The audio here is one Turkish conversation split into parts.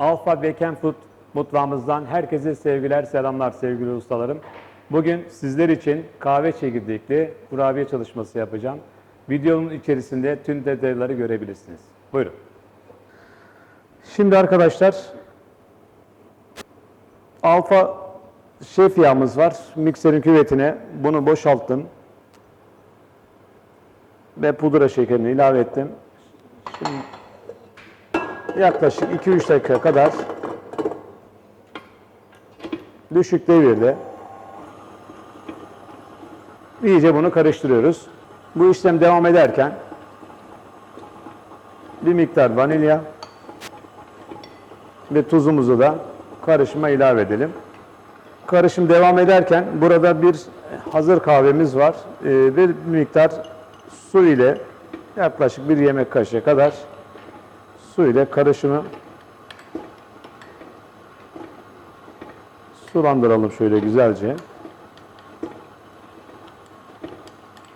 Alfa Bacon Food mutfağımızdan herkese sevgiler, selamlar sevgili ustalarım. Bugün sizler için kahve çekirdekli kurabiye çalışması yapacağım. Videonun içerisinde tüm detayları görebilirsiniz. Buyurun. Şimdi arkadaşlar alfa şef yağımız var. Mikserin küvetine bunu boşalttım. Ve pudra şekerini ilave ettim. Şimdi yaklaşık 2-3 dakika kadar düşük devirde iyice bunu karıştırıyoruz. Bu işlem devam ederken bir miktar vanilya ve tuzumuzu da karışıma ilave edelim. Karışım devam ederken burada bir hazır kahvemiz var Ee, bir miktar su ile yaklaşık bir yemek kaşığı kadar su ile karışımı sulandıralım şöyle güzelce.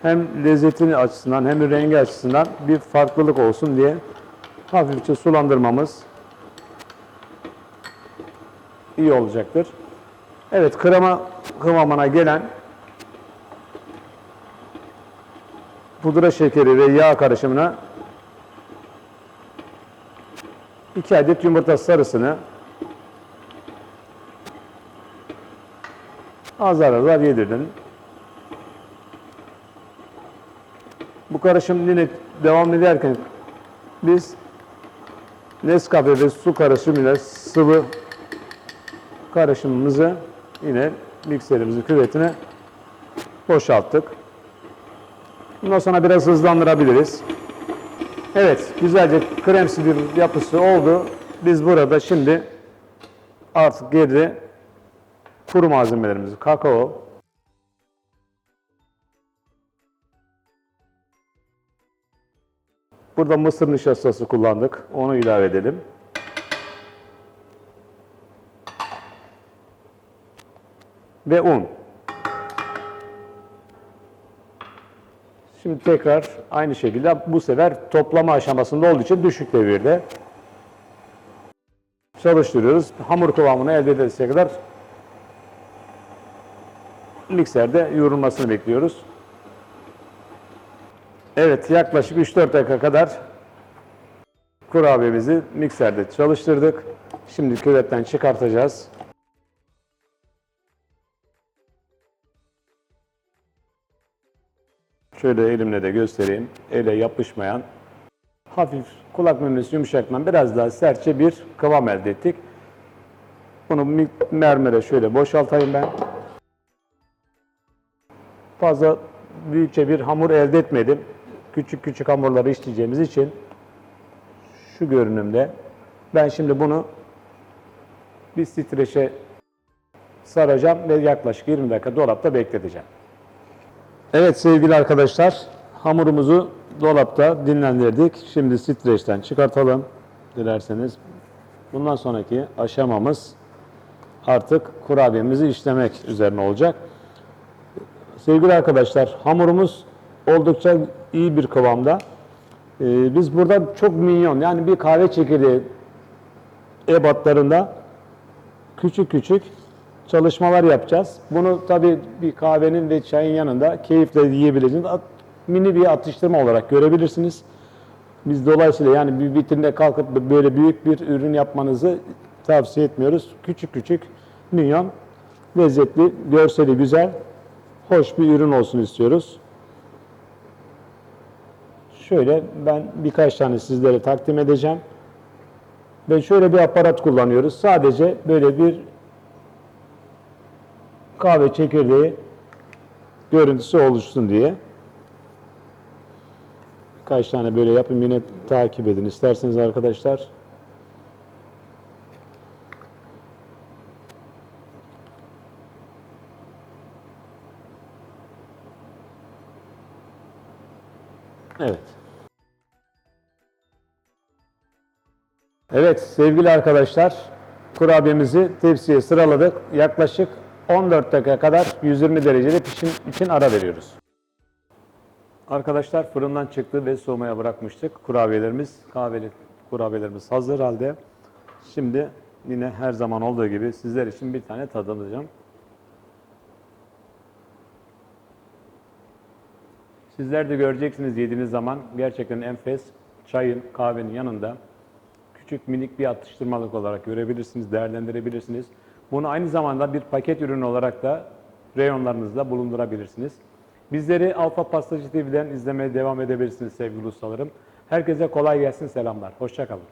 Hem lezzetini açısından hem de rengi açısından bir farklılık olsun diye hafifçe sulandırmamız iyi olacaktır. Evet krema kıvamına gelen pudra şekeri ve yağ karışımına 2 adet yumurta sarısını azar azar yedirdim. Bu karışım yine devam ederken biz Nescafe ve su karışımıyla sıvı karışımımızı yine mikserimizin küvetine boşalttık. Bundan sonra biraz hızlandırabiliriz. Evet, güzelce kremsi bir yapısı oldu. Biz burada şimdi artık geride kuru malzemelerimizi, kakao, burada mısır nişastası kullandık. Onu ilave edelim. Ve un. Şimdi tekrar aynı şekilde bu sefer toplama aşamasında olduğu için düşük devirde çalıştırıyoruz. Hamur kıvamını elde edilse kadar mikserde yoğrulmasını bekliyoruz. Evet yaklaşık 3-4 dakika kadar kurabiyemizi mikserde çalıştırdık. Şimdi küvetten çıkartacağız. Şöyle elimle de göstereyim. Ele yapışmayan hafif kulak memesi yumuşaklığından biraz daha sertçe bir kıvam elde ettik. Bunu mermere şöyle boşaltayım ben. Fazla büyükçe bir hamur elde etmedim. Küçük küçük hamurları işleyeceğimiz için şu görünümde. Ben şimdi bunu bir streçe saracağım ve yaklaşık 20 dakika dolapta bekleteceğim. Evet sevgili arkadaşlar, hamurumuzu dolapta dinlendirdik. Şimdi streçten çıkartalım dilerseniz. Bundan sonraki aşamamız artık kurabiyemizi işlemek üzerine olacak. Sevgili arkadaşlar, hamurumuz oldukça iyi bir kıvamda. Ee, biz burada çok minyon, yani bir kahve çekirdeği ebatlarında küçük küçük çalışmalar yapacağız. Bunu tabii bir kahvenin ve çayın yanında keyifle yiyebileceğiniz at- mini bir atıştırma olarak görebilirsiniz. Biz dolayısıyla yani bir vitrinde kalkıp böyle büyük bir ürün yapmanızı tavsiye etmiyoruz. Küçük küçük minyon, lezzetli, görseli güzel, hoş bir ürün olsun istiyoruz. Şöyle ben birkaç tane sizlere takdim edeceğim. Ve şöyle bir aparat kullanıyoruz. Sadece böyle bir kahve çekirdeği görüntüsü oluşsun diye. Kaç tane böyle yapın yine takip edin isterseniz arkadaşlar. Evet. Evet sevgili arkadaşlar kurabiyemizi tepsiye sıraladık. Yaklaşık 14 dakika kadar 120 derecede pişim için ara veriyoruz. Arkadaşlar fırından çıktı ve soğumaya bırakmıştık. Kurabiyelerimiz, kahveli kurabiyelerimiz hazır halde. Şimdi yine her zaman olduğu gibi sizler için bir tane tadılacağım. Sizler de göreceksiniz yediğiniz zaman gerçekten enfes çayın, kahvenin yanında küçük minik bir atıştırmalık olarak görebilirsiniz, değerlendirebilirsiniz. Bunu aynı zamanda bir paket ürünü olarak da reyonlarınızda bulundurabilirsiniz. Bizleri Alfa Pastacı TV'den izlemeye devam edebilirsiniz sevgili ustalarım. Herkese kolay gelsin, selamlar. Hoşçakalın.